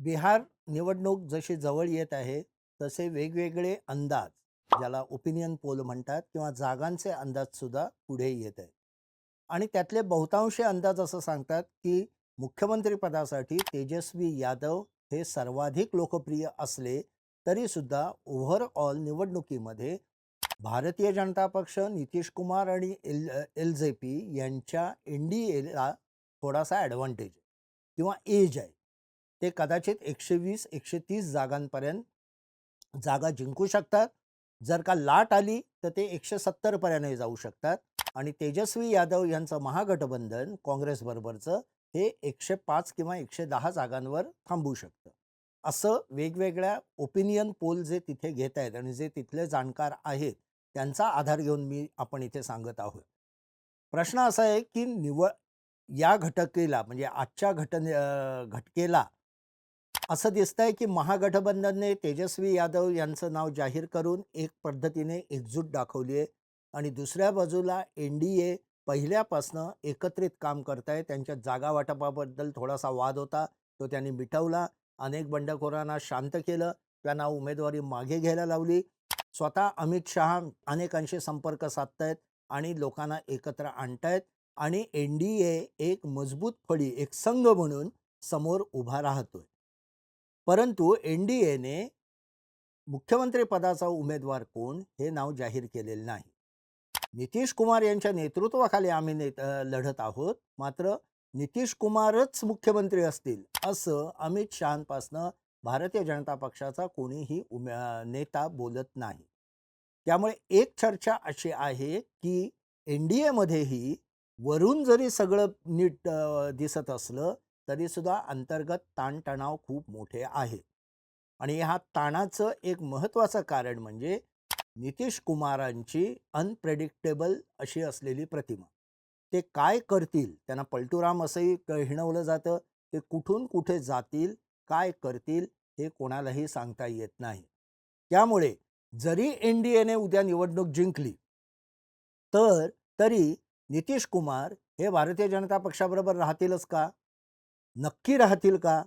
बिहार निवडणूक जशी जवळ येत आहे तसे वेगवेगळे अंदाज ज्याला ओपिनियन पोल म्हणतात किंवा जागांचे अंदाजसुद्धा पुढे येत आहेत. आणि त्यातले बहुतांशी अंदाज असं सांगतात की मुख्यमंत्रीपदासाठी तेजस्वी यादव हे सर्वाधिक लोकप्रिय असले तरीसुद्धा ओव्हरऑल निवडणुकीमध्ये भारतीय जनता पक्ष नितीश कुमार आणि एल एल जे पी यांच्या एन डी एला थोडासा ॲडव्हान्टेज किंवा एज आहे. ते कदाचित एकशे वीस एकशे तीस जागांपर्यंत जागा जिंकू शकतात. जर का लाट आली तर ते एकशे सत्तरपर्यंत जाऊ शकतात. आणि तेजस्वी यादव यांचं महागठबंधन काँग्रेसबरोबरचं हे एकशे पाच किंवा एकशे दहा जागांवर थांबू शकतं. असं वेगवेगळ्या ओपिनियन पोल जे तिथे घेत आहेत आणि जे तिथले जाणकार आहेत त्यांचा आधार घेऊन मी आपण इथे सांगत आहोत. प्रश्न असा आहे की निवड या घटकेला म्हणजे आजच्या घटने घटकेला असं दिसतंय की महागठबंधनने तेजस्वी यादव यांचं नाव जाहीर करून एक पद्धतीने एकजूट दाखवली आहे. आणि दुसऱ्या बाजूला एन डी ए पहिल्यापासनं एकत्रित काम करत आहे त्यांच्या जागा वाटपाबद्दल थोडासा वाद होता. तो त्यांनी मिटवला. अनेक बंडखोरांना शांत केलं. त्यांना उमेदवारी मागे घ्यायला लावली. स्वतः अमित शहा अनेकांशी संपर्क साधतायत आणि लोकांना एकत्र आणतायत. आणि एन डी ए एक मजबूत फळी एक संघ म्हणून समोर उभा राहतोय. परंतु एन डी एने मुख्यमंत्रीपदाचा उमेदवार कोण हे नाव जाहीर केलेलं नाही. नितीश कुमार यांच्या नेतृत्वाखाली आम्ही नेत लढत आहोत. मात्र नितीश कुमारच मुख्यमंत्री असतील असं अमित शहांपासनं भारतीय जनता पक्षाचा कोणीही उमे नेता बोलत नाही. त्यामुळे एक चर्चा अशी आहे की एन डी एमध्येही वरून जरी सगळं नीट दिसत असलं तरीसुद्धा अंतर्गत ताणतणाव खूप मोठे आहे. आणि ह्या ताणाचं एक महत्त्वाचं कारण म्हणजे नितीश कुमारांची अनप्रेडिक्टेबल अशी असलेली प्रतिमा. ते काय करतील? त्यांना पलटूराम असंही हिणवलं जातं. ते कुठून कुठे जातील? काय करतील? हे कोणालाही सांगता येत नाही. त्यामुळे जरी एन डी एने उद्या निवडणूक जिंकली तर तरी नितीश कुमार हे भारतीय जनता पक्षाबरोबर राहतीलच का? नक्की राहतील का?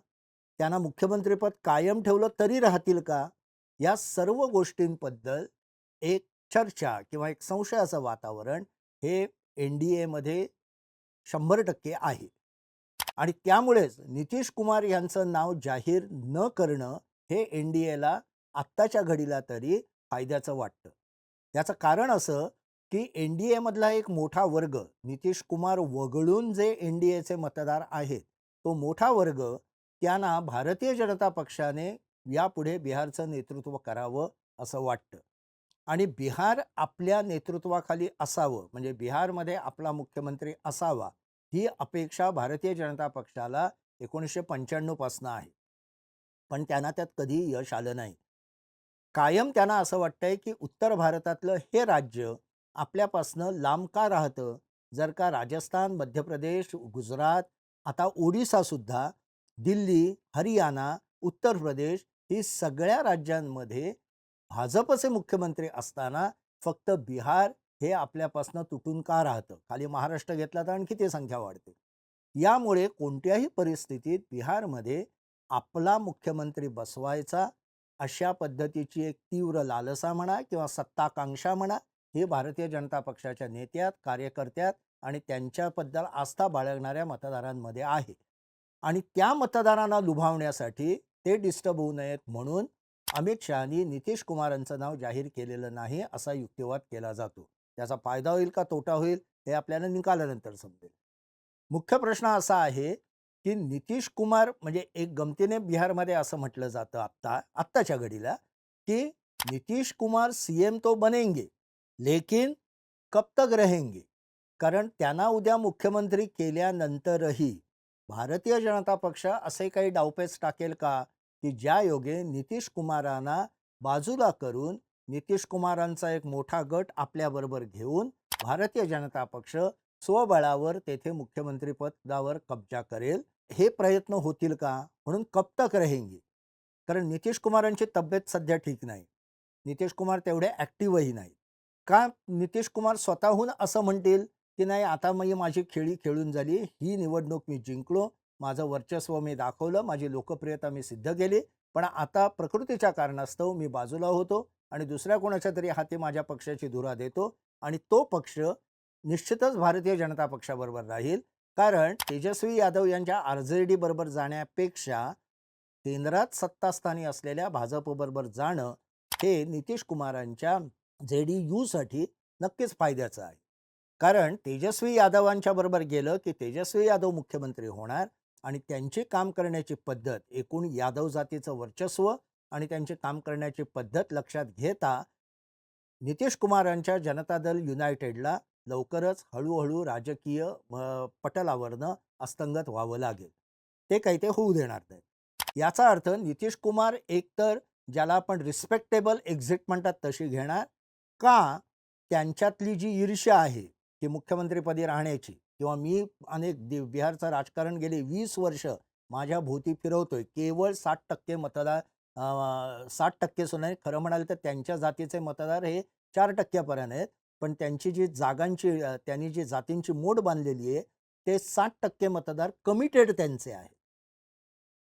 त्यांना मुख्यमंत्रीपद कायम ठेवलं तरी राहतील का? या सर्व गोष्टींबद्दल एक चर्चा किंवा एक संशयाचं वातावरण हे एन डी एमध्ये शंभर टक्के आहे. आणि त्यामुळेच नितीश कुमार यांचं नाव जाहीर न करणं हे एन डी एला आत्ताच्या घडीला तरी फायद्याचं वाटतं. याचं कारण असं की एन डी एमधला एक मोठा वर्ग नितीश कुमार वगळून जे एन डी एचे मतदार आहेत तो मोठा वर्ग त्यांना भारतीय जनता पक्षाने यापुढे बिहारचं नेतृत्व करावं असं वाटतं. आणि बिहार आपल्या नेतृत्वाखाली असावं म्हणजे बिहारमध्ये आपला मुख्यमंत्री असावा ही अपेक्षा भारतीय जनता पक्षाला एकोणीसशे पंच्याण्णवपासनं आहे. पण त्यांना त्यात कधी यश आलं नाही. कायम त्यांना असं वाटतंय की उत्तर भारतातलं हे राज्य आपल्यापासनं लांब का राहतं? जर का राजस्थान मध्य प्रदेश गुजरात आता ओडिसासुद्धा दिल्ली हरियाणा उत्तर प्रदेश ही सगळ्या राज्यांमध्ये भाजपचे मुख्यमंत्री असताना फक्त बिहार हे आपल्यापासनं तुटून का राहतं? खाली महाराष्ट्र घेतला तर आणखी ते संख्या वाढते. यामुळे कोणत्याही परिस्थितीत बिहारमध्ये आपला मुख्यमंत्री बसवायचा अशा पद्धतीची एक तीव्र लालसा म्हणा किंवा सत्ताकांक्षा म्हणा हे भारतीय जनता पक्षाच्या नेत्यात कार्यकर्त्यात आणि त्यांच्याबद्दल आस्था बाळगणाऱ्या मतदारांमध्ये आहे. आणि त्या मतदारांना लुभावण्यासाठी ते डिस्टर्ब होऊ नयेत म्हणून अमित शहानी नितीश कुमारांचं नाव जाहीर केलेलं नाही असा युक्तिवाद केला जातो. त्याचा फायदा होईल का तोटा होईल हे आपल्याला निकालानंतर समजेल. मुख्य प्रश्न असा आहे की नितीश कुमार म्हणजे एक गमतीने बिहारमध्ये असं म्हटलं जातं आत्ता आत्ताच्या घडीला की नितीश कुमार सी एम तो बनेंगे लेकिन कब तक रहेंगे? कारण त्यांना उद्या मुख्यमंत्री केल्यानंतरही भारतीय जनता पक्ष असे काही डावपेच टाकेल का? की ज्या योगे नितीश कुमारांना बाजूला करून नितीश कुमारांचा एक मोठा गट आपल्याबरोबर घेऊन भारतीय जनता पक्ष स्वबळावर तेथे मुख्यमंत्री पदावर कब्जा करेल हे प्रयत्न होतील का? म्हणून कब तक रहेंगे. कारण नितीश कुमारांची तब्येत सध्या ठीक नाही. नितीश कुमार तेवढे ॲक्टिव्हही नाही का नितीश कुमार स्वतःहून असं म्हणतील? की नाही आता मी माझी खेळी खेळून झाली ही निवडणूक मी जिंकलो माझं वर्चस्व मी दाखवलं माझी लोकप्रियता मी सिद्ध केली. पण आता प्रकृतीच्या कारणास्तव मी बाजूला होतो आणि दुसऱ्या कोणाच्या तरी हाती माझ्या पक्षाची धुरा देतो आणि तो पक्ष निश्चितच भारतीय जनता पक्षाबरोबर राहील. कारण तेजस्वी यादव यांच्या आर जे डी बरोबर जाण्यापेक्षा केंद्रात सत्तास्थानी असलेल्या भाजपबरोबर जाणं हे नितीश कुमारांच्या जे डी यूसाठी नक्कीच फायद्याचं आहे. कारण तेजस्वी यादवांच्या बरोबर गेलं की तेजस्वी यादव मुख्यमंत्री होणार आणि त्यांची काम करण्याची पद्धत एकूण यादव जातीचं वर्चस्व आणि त्यांची काम करण्याची पद्धत लक्षात घेता नितीश कुमारांच्या जनता दल युनायटेडला लवकरच हळूहळू राजकीय पटलावरनं अस्तंगत व्हावं लागेल. ते काही ते होऊ देणार नाहीत. याचा अर्थ नितीश कुमार एकतर ज्याला आपण रिस्पेक्टेबल एक्झिट म्हणतात तशी घेणार का त्यांच्यातली जी ईर्ष्या आहे की मुख्यमंत्रीपदी राहण्याची. किंवा मी अनेक दि बिहारचं राजकारण गेले वीस वर्ष माझ्या भोवती फिरवतोय. केवळ साठ टक्के मतदार साठ टक्के सुद्धा खरं म्हणाल तर त्यांच्या जातीचे मतदार हे चार टक्क्यापर्यंत आहेत. पण त्यांची जी जागांची त्यांनी जी जातींची मोड बांधलेली आहे ते साठ टक्के मतदार कमिटेड त्यांचे आहे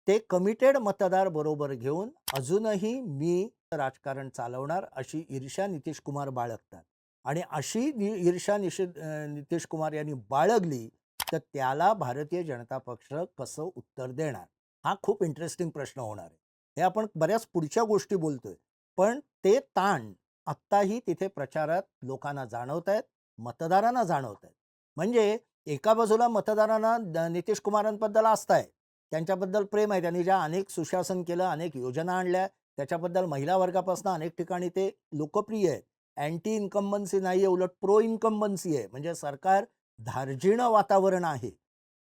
ते कमिटेड मतदार बरोबर घेऊन अजूनही मी राजकारण चालवणार अशी ईर्ष्या नितीश कुमार बाळगतात. आणि अशी नि- ईर्ष्या निषेध नितीश कुमार यांनी बाळगली तर त्याला भारतीय जनता पक्ष कसं उत्तर देणार? हा खूप इंटरेस्टिंग प्रश्न होणार आहे. हे आपण बऱ्याच पुढच्या गोष्टी बोलतोय पण ते ताण आत्ताही तिथे प्रचारात लोकांना जाणवत आहेत मतदारांना जाणवत आहेत म्हणजे एका बाजूला मतदारांना नितीश कुमारांबद्दल आस्था आहे त्यांच्याबद्दल प्रेम आहे त्यांनी ज्या अनेक सुशासन केलं अनेक योजना आणल्या त्याच्याबद्दल महिला वर्गापासून अनेक ठिकाणी ते लोकप्रिय आहेत. अँटी इन्कम्बन्सी नाही आहे उलट प्रो इन्कम्बन्सी आहे. म्हणजे सरकार धार्जिणं वातावरण आहे.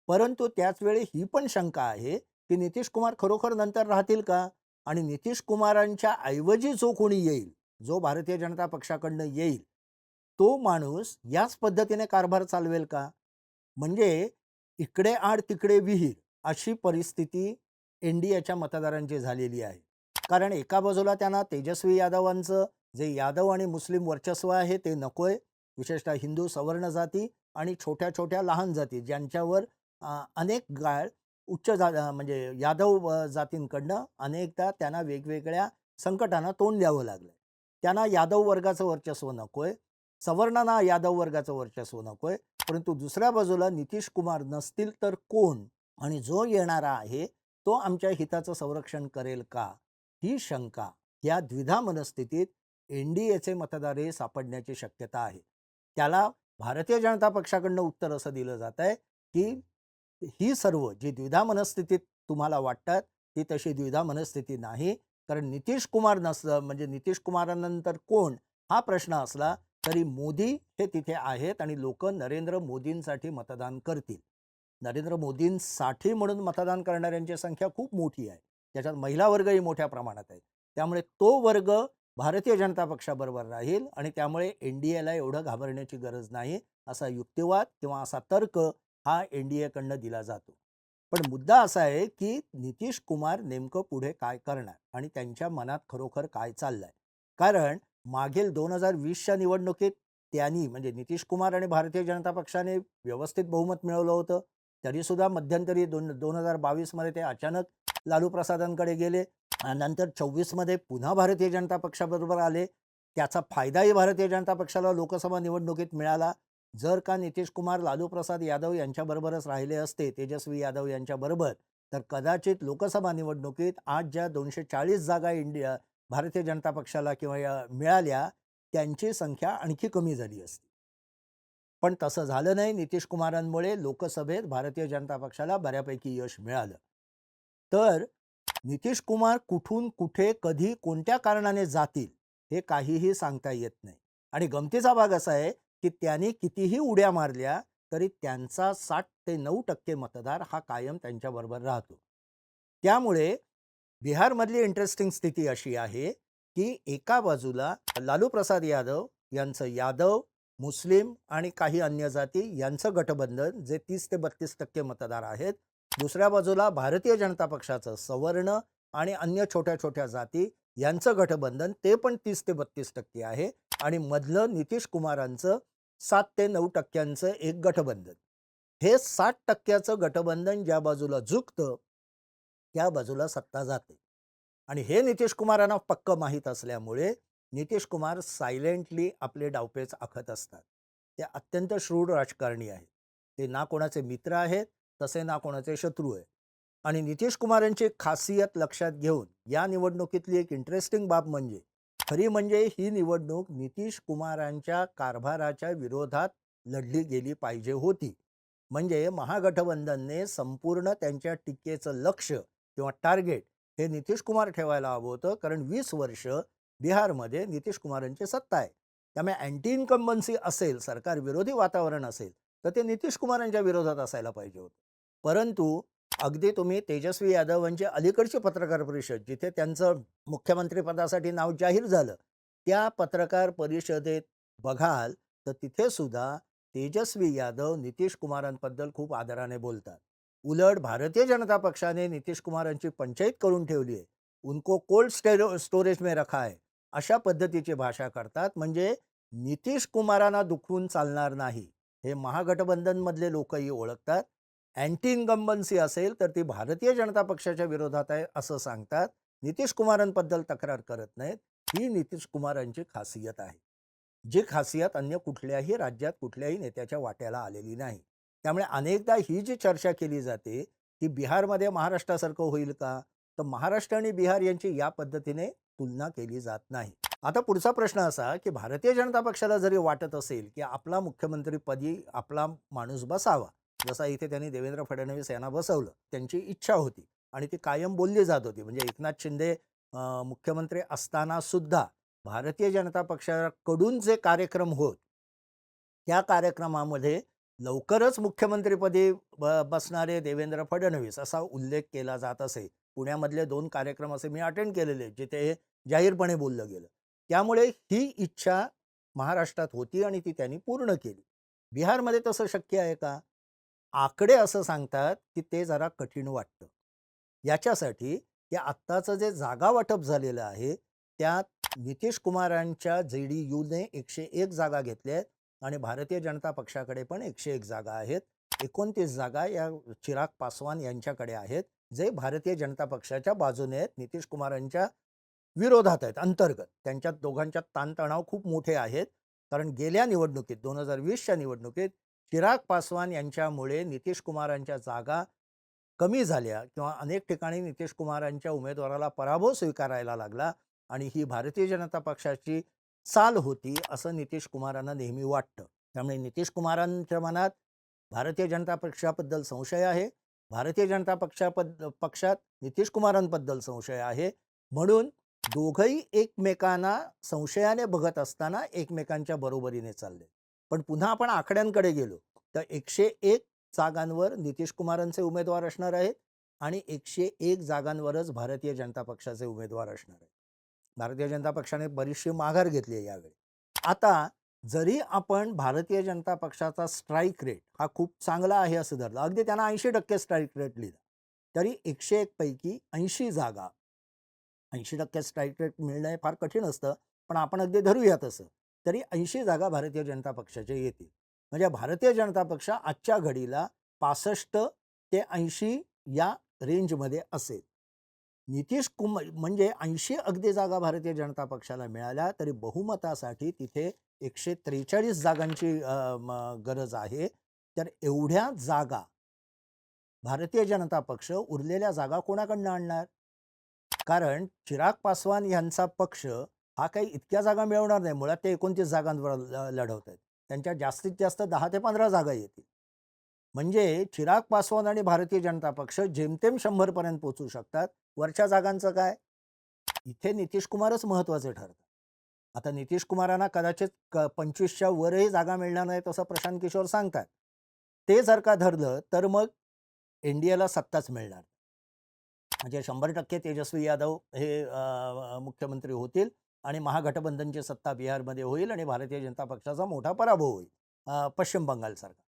परंतु त्याचवेळी ही पण शंका आहे की नितीश कुमार खरोखर नंतर राहतील का? आणि नितीश कुमारांच्या ऐवजी जो कोणी येईल जो भारतीय जनता पक्षाकडनं येईल तो माणूस याच पद्धतीने कारभार चालवेल का? म्हणजे इकडे आड तिकडे विहीर अशी परिस्थिती एन डी एच्या मतदारांची झालेली आहे. कारण एका बाजूला त्यांना तेजस्वी यादवांचं जे यादव आणि मुस्लिम वर्चस्व आहे ते नकोय. विशेषतः हिंदू सवर्ण जाती आणि छोट्या छोट्या लहान जाती ज्यांच्यावर अनेक गाळ उच्च जा म्हणजे यादव जातींकडनं अनेकदा त्यांना वेगवेगळ्या संकटांना तोंड द्यावं लागलं त्यांना यादव वर्गाचं वर्चस्व नकोय. सवर्णांना यादव वर्गाचं वर्चस्व नकोय. परंतु दुसऱ्या बाजूला नितीश कुमार नसतील तर कोण आणि जो येणारा आहे तो आमच्या हिताचं संरक्षण करेल का? ही शंका या द्विधा मनस्थितीत एन डी एचे मतदारही सापडण्याची शक्यता आहे. त्याला भारतीय जनता पक्षाकडनं उत्तर असं दिलं जात आहे की ही सर्व जी द्विधा मनस्थितीत तुम्हाला वाटतात ती तशी द्विधा मनस्थिती नाही. कारण नितीश कुमार नस म्हणजे नितीश कुमारानंतर कोण? हा प्रश्न असला तरी मोदी हे तिथे आहेत आणि लोक नरेंद्र मोदींसाठी मतदान करतील. नरेंद्र मोदींसाठी म्हणून मतदान करणाऱ्यांची संख्या खूप मोठी आहे. त्याच्यात महिला वर्गही मोठ्या प्रमाणात आहे. त्यामुळे तो वर्ग भारतीय जनता पक्षाबरोबर राहील आणि त्यामुळे एन डी एला एवढं घाबरण्याची गरज नाही असा युक्तिवाद किंवा असा तर्क हा एन डी एकडनं दिला जातो. पण मुद्दा असा आहे की नितीश कुमार नेमकं पुढे काय करणार आणि त्यांच्या मनात खरोखर काय चाललंय? कारण मागील दोन हजार वीसच्या निवडणुकीत त्यांनी म्हणजे नितीश कुमार आणि भारतीय जनता पक्षाने व्यवस्थित बहुमत मिळवलं होतं. तरीसुद्धा मध्यंतरी दोन दोन हजार बावीसमध्ये ते अचानक लालू प्रसादांकडे गेले. नंतर चोवीसमध्ये पुन्हा भारतीय जनता पक्षाबरोबर आले. त्याचा फायदाही भारतीय जनता पक्षाला लोकसभा निवडणुकीत मिळाला. जर का नितीश कुमार लालू प्रसाद यादव यांच्याबरोबरच राहिले असते तेजस्वी यादव यांच्याबरोबर तर कदाचित लोकसभा निवडणुकीत आज ज्या दोनशे चाळीस जागा इंडिया भारतीय जनता पक्षाला किंवा या मिळाल्या त्यांची संख्या आणखी कमी झाली असती. पण तसं झालं नाही. नितीश कुमारांमुळे लोकसभेत भारतीय जनता पक्षाला बऱ्यापैकी यश मिळालं. तर नितीश कुमार कुठून कुठे कधी कोणत्या कारणाने जातील हे काहीही सांगता येत नाही. आणि गमतीचा भाग असा आहे की त्यांनी कितीही उड्या मारल्या तरी त्यांचा साठ ते नऊ टक्के मतदार हा कायम त्यांच्याबरोबर राहतो. त्यामुळे बिहारमधली इंटरेस्टिंग स्थिती अशी आहे की एका बाजूला लालू प्रसाद यादव यांचं यादव मुस्लिम आणि काही अन्य जाती यांचं गठबंधन जे तीस ते बत्तीस टक्के मतदार आहेत दुसऱ्या बाजूला भारतीय जनता पक्षाचं सवर्ण आणि अन्य छोट्या छोट्या जाती यांचं गठबंधन ते पण तीस ते बत्तीस टक्के आहे आणि मधलं नितीश कुमारांचं सात ते नऊ टक्क्यांचं एक गठबंधन. हे साठ टक्क्याचं गठबंधन ज्या बाजूला झुकतं त्या बाजूला सत्ता जाते. आणि हे नितीश कुमारांना पक्क माहीत असल्यामुळे नितीश कुमार सायलेंटली आपले डावपेच आखत असतात. ते अत्यंत श्रूढ राजकारणी आहेत. ते ना कोणाचे मित्र आहेत तसे ना कोणाचे शत्रू आहे. आणि नितीश कुमारांची खासियत लक्षात घेऊन या निवडणुकीतली एक इंटरेस्टिंग बाब म्हणजे खरी म्हणजे ही निवडणूक नितीश कुमारांच्या कारभाराच्या विरोधात लढली गेली पाहिजे होती. म्हणजे महागठबंधनने संपूर्ण त्यांच्या टीकेचं लक्ष किंवा टार्गेट हे नितीश कुमार ठेवायला हवं होतं कारण वीस वर्ष बिहारमध्ये नितीश कुमारांची सत्ता आहे. त्यामुळे अँटी इन्कम्बन्सी असेल सरकार विरोधी वातावरण असेल तर ते नितीश कुमारांच्या विरोधात असायला पाहिजे होतं. परंतु अगदी तुम्ही तेजस्वी यादवांची म्हणजे अलीकडची पत्रकार परिषद जिथे त्यांचं मुख्यमंत्रीपदासाठी नाव जाहीर झालं त्या पत्रकार परिषदेत बघाल तर तिथे सुद्धा तेजस्वी यादव नितीश कुमारांबद्दल खूप आदराने बोलतात. उलट भारतीय जनता पक्षाने नितीश कुमारांची पंचायत करून ठेवली आहे. उनको कोल्ड स्टेरो स्टोरेज में रखा आहे. अशा पद्धतीची भाषा करतात म्हणजे नितीश कुमारांना दुखवून चालणार नाही हे महागठबंधनमधले लोकही ओळखतात. अँटी इन्कम्बन्सी असेल तर ती भारतीय जनता पक्षाच्या विरोधात आहे असं सांगतात. नितीश कुमारांबद्दल तक्रार करत नाहीत. ही नितीश कुमारांची खासियत आहे. जी खासियत अन्य कुठल्याही राज्यात कुठल्याही नेत्याच्या वाट्याला आलेली नाही. त्यामुळे अनेकदा ही जी चर्चा केली जाते की बिहारमध्ये महाराष्ट्रासारखं होईल का? तर महाराष्ट्र आणि बिहार यांची या पद्धतीने तुलना केली जात नाही. आता पुढचा प्रश्न असा की भारतीय जनता पक्षाला जरी वाटत असेल की आपला मुख्यमंत्रीपदी आपला माणूस बसावा जसा इथे त्यांनी देवेंद्र फडणवीस यांना बसवलं त्यांची इच्छा होती आणि ती कायम बोलली जात होती. म्हणजे एकनाथ शिंदे मुख्यमंत्री असताना सुद्धा भारतीय जनता पक्षाकडून जे कार्यक्रम होत त्या कार्यक्रमामध्ये लवकरच मुख्यमंत्रीपदी ब बसणारे देवेंद्र फडणवीस असा उल्लेख केला जात असे. पुण्यामधले दोन कार्यक्रम असे मी अटेंड केलेले जिथे हे जाहीरपणे बोललं गेलं. त्यामुळे ही इच्छा महाराष्ट्रात होती आणि ती त्यांनी पूर्ण केली. बिहारमध्ये तसं शक्य आहे का? आकडे असं सांगतात की ते जरा कठीण वाटतं. याच्यासाठी की आत्ताचं जे जागा वाटप झालेलं आहे त्यात नितीश कुमारांच्या जे डी यूने एकशे एक जागा घेतल्या आहेत आणि भारतीय जनता पक्षाकडे पण एकशे एक जागा आहेत. एकोणतीस जागा या चिराग पासवान यांच्याकडे आहेत जे भारतीय जनता पक्षाच्या बाजूने आहेत. नितीश कुमारांच्या विरोधात आहेत अंतर्गत. त्यांच्यात दोघांच्यात ताणतणाव खूप मोठे आहेत. कारण गेल्या निवडणुकीत दोन हजार वीसच्या निवडणुकीत चिराग पासवान यांच्यामुळे नितीश कुमारांच्या जागा कमी झाल्या किंवा अनेक ठिकाणी नितीश कुमारांच्या उमेदवाराला पराभव स्वीकारायला लागला आणि ही भारतीय जनता पक्षाची चाल होती असं नितीश कुमारांना नेहमी वाटतं. त्यामुळे नितीश कुमारांच्या मनात भारतीय जनता पक्षाबद्दल संशय आहे. भारतीय जनता पक्षापद पक्षात नितीश कुमारांबद्दल संशय आहे. म्हणून दोघंही एकमेकांना संशयाने बघत असताना एकमेकांच्या बरोबरीने चालले. पण पुन्हा आपण आकड्यांकडे गेलो. तर एकशे एक जागांवर नितीश कुमारांचे उमेदवार असणार आहेत आणि एकशे एक जागांवरच भारतीय जनता पक्षाचे उमेदवार असणार आहेत. भारतीय जनता पक्षाने बरीचशी माघार घेतली आहे यावेळी. आता जरी आपण भारतीय जनता पक्षाचा स्ट्राईक रेट हा खूप चांगला आहे असं धरलं अगदी त्यांना ऐंशी टक्के स्ट्राईक रेट लिहिला तरी एकशे एक पैकी ऐंशी जागा ऐंशी टक्के स्ट्राईक रेट मिळणं हे फार कठीण असतं पण आपण अगदी धरूया तसं. तरी ऐंशी जागा भारतीय जनता पक्षाच्या येतील. म्हणजे भारतीय जनता पक्ष आजच्या घडीला पासष्ट ते ऐंशी या रेंजमध्ये असेल. नितीश कुमार म्हणजे ऐंशी अगदी जागा भारतीय जनता पक्षाला मिळाल्या तरी बहुमतासाठी तिथे एकशे त्रेचाळीस जागांची गरज आहे. तर एवढ्या जागा भारतीय जनता पक्ष उरलेल्या जागा कोणाकडनं आणणार? कारण चिराग पासवान यांचा पक्ष हा काही इतक्या जागा मिळवणार नाही. मुळात ते एकोणतीस जागांवर ल- लढवत आहेत. त्यांच्या जास्तीत जास्त दहा ते पंधरा जागा येतील. म्हणजे चिराग पासवान आणि भारतीय जनता पक्ष जेमतेम शंभरपर्यंत पोचू शकतात. वरच्या जागांचं काय? इथे नितीश कुमारच ठरतं. ठरतात आता नितीश कुमारांना कदाचित क पंचवीसच्या वरही जागा मिळणार नाहीत असं प्रशांत किशोर सांगतात. ते जर का धरलं तर मग एन डी एला सत्ताच मिळणार. म्हणजे शंभर टक्के तेजस्वी यादव हे मुख्यमंत्री होतील. आणि महागठबंधनची सत्ता बिहारमध्ये होईल आणि भारतीय जनता पक्षाचा मोठा पराभव होईल पश्चिम बंगालसारखा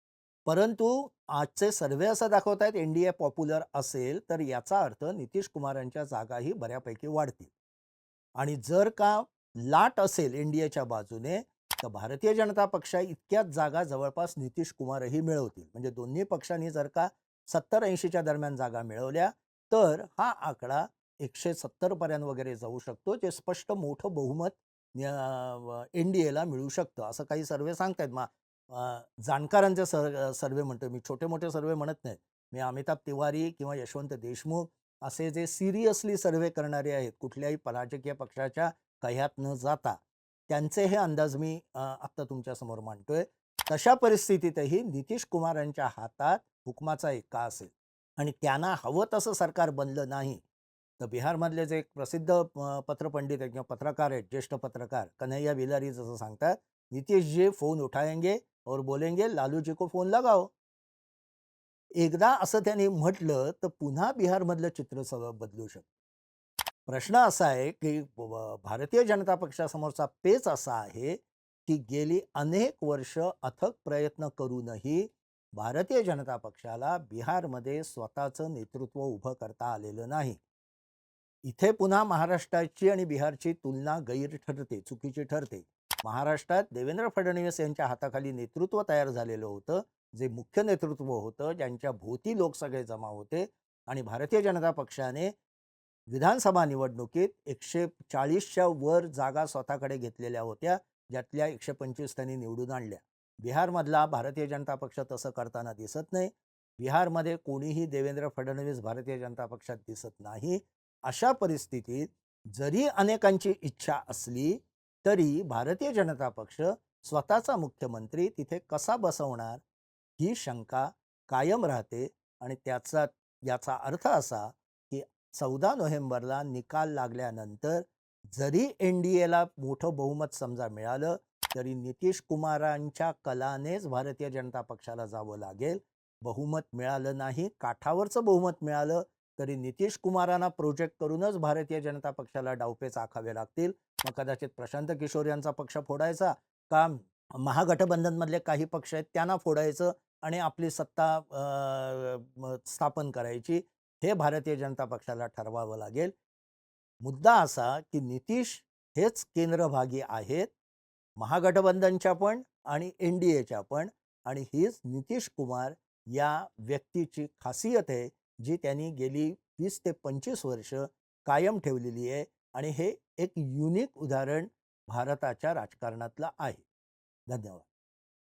परंतु आजचे सर्वे असं दाखवत आहेत एन डी ए पॉप्युलर असेल तर याचा अर्थ नितीश कुमारांच्या जागाही बऱ्यापैकी वाढतील. आणि जर का लाट असेल एन डी एच्या बाजूने तर भारतीय जनता पक्ष इतक्याच जागा जवळपास नितीश कुमारही मिळवतील. म्हणजे दोन्ही पक्षांनी जर का सत्तर ऐंशीच्या दरम्यान जागा मिळवल्या तर हा आकडा एकशे सत्तरपर्यंत वगैरे जाऊ शकतो जे स्पष्ट मोठं बहुमत एन डी एला मिळू शकतं. असं काही सर्वे सांगतायत. मग जाणकारांचे सर सर्वे म्हणतो मी छोटे मोठे सर्वे म्हणत नाही. मी अमिताभ तिवारी किंवा यशवंत देशमुख असे जे सिरियसली सर्वे करणारे आहेत कुठल्याही राजकीय पक्षाच्या कह्यात न जाता त्यांचे हे अंदाज मी आत्ता तुमच्यासमोर मांडतोय. तशा परिस्थितीतही नितीश कुमारांच्या हातात हुकमाचा एक्का असेल. आणि त्यांना हवं तसं सरकार बनलं नाही तर बिहारमधले जे एक प्रसिद्ध पत्रपंडित आहेत किंवा पत्रकार आहेत ज्येष्ठ पत्रकार कन्हैया बिलारी जसं सांगतात नितीशजी फोन उठाएंगे और बोलेंगे लालूजी को फोन लगाओ. एकदा असं त्यांनी म्हटलं तर पुन्हा बिहारमधलं चित्र सगळं बदलू शकतं. प्रश्न असा आहे की भारतीय जनता पक्षासमोरचा पेच असा आहे की गेली अनेक वर्ष अथक प्रयत्न करूनही भारतीय जनता पक्षाला बिहारमध्ये स्वतःचं नेतृत्व उभं करता आलेलं नाही. इथे पुन्हा महाराष्ट्राची आणि बिहारची तुलना गैर ठरते चुकीची ठरते. महाराष्ट्रात देवेंद्र फडणवीस यांच्या हाताखाली नेतृत्व तयार झालेलं होतं जे मुख्य नेतृत्व होतं ज्यांच्या भोवती लोक सगळे जमा होते आणि भारतीय जनता पक्षाने विधानसभा निवडणुकीत एकशे चाळीसच्या वर जागा स्वतःकडे घेतलेल्या होत्या ज्यातल्या एकशे पंचवीस त्यांनी निवडून आणल्या. बिहारमधला भारतीय जनता पक्ष तसं करताना दिसत नाही. बिहारमध्ये कोणीही देवेंद्र फडणवीस भारतीय जनता पक्षात दिसत नाही. अशा परिस्थितीत जरी अनेकांची इच्छा असली तरी भारतीय जनता पक्ष स्वतःचा मुख्यमंत्री तिथे कसा बसवणार ही शंका कायम राहते आणि त्याचा याचा अर्थ असा की चौदा नोव्हेंबरला निकाल लागल्यानंतर जरी एन डी एला मोठं बहुमत समजा मिळालं तरी नितीश कुमारांच्या कलानेच भारतीय जनता पक्षाला जावं लागेल. बहुमत मिळालं नाही काठावरचं बहुमत मिळालं तरी नितीश कुमारांना प्रोजेक्ट करूनच भारतीय जनता पक्षाला डावपेच आखावे लागतील. मग कदाचित प्रशांत किशोर यांचा पक्ष फोडायचा का? महागठबंधनमधले काही पक्ष आहेत त्यांना फोडायचं आणि आपली सत्ता स्थापन करायची हे भारतीय जनता पक्षाला ठरवावं लागेल. मुद्दा असा की नितीश हेच केंद्रभागी आहेत महागठबंधनच्या पण आणि एन डी एच्या पण आणि हीच नितीश कुमार या व्यक्तीची खासियत आहे जी त्यांनी गेली वीस ते पंचवीस वर्ष कायम ठेवलेली आहे आणि हे एक युनिक उदाहरण भारताच्या राजकारणातलं आहे. धन्यवाद.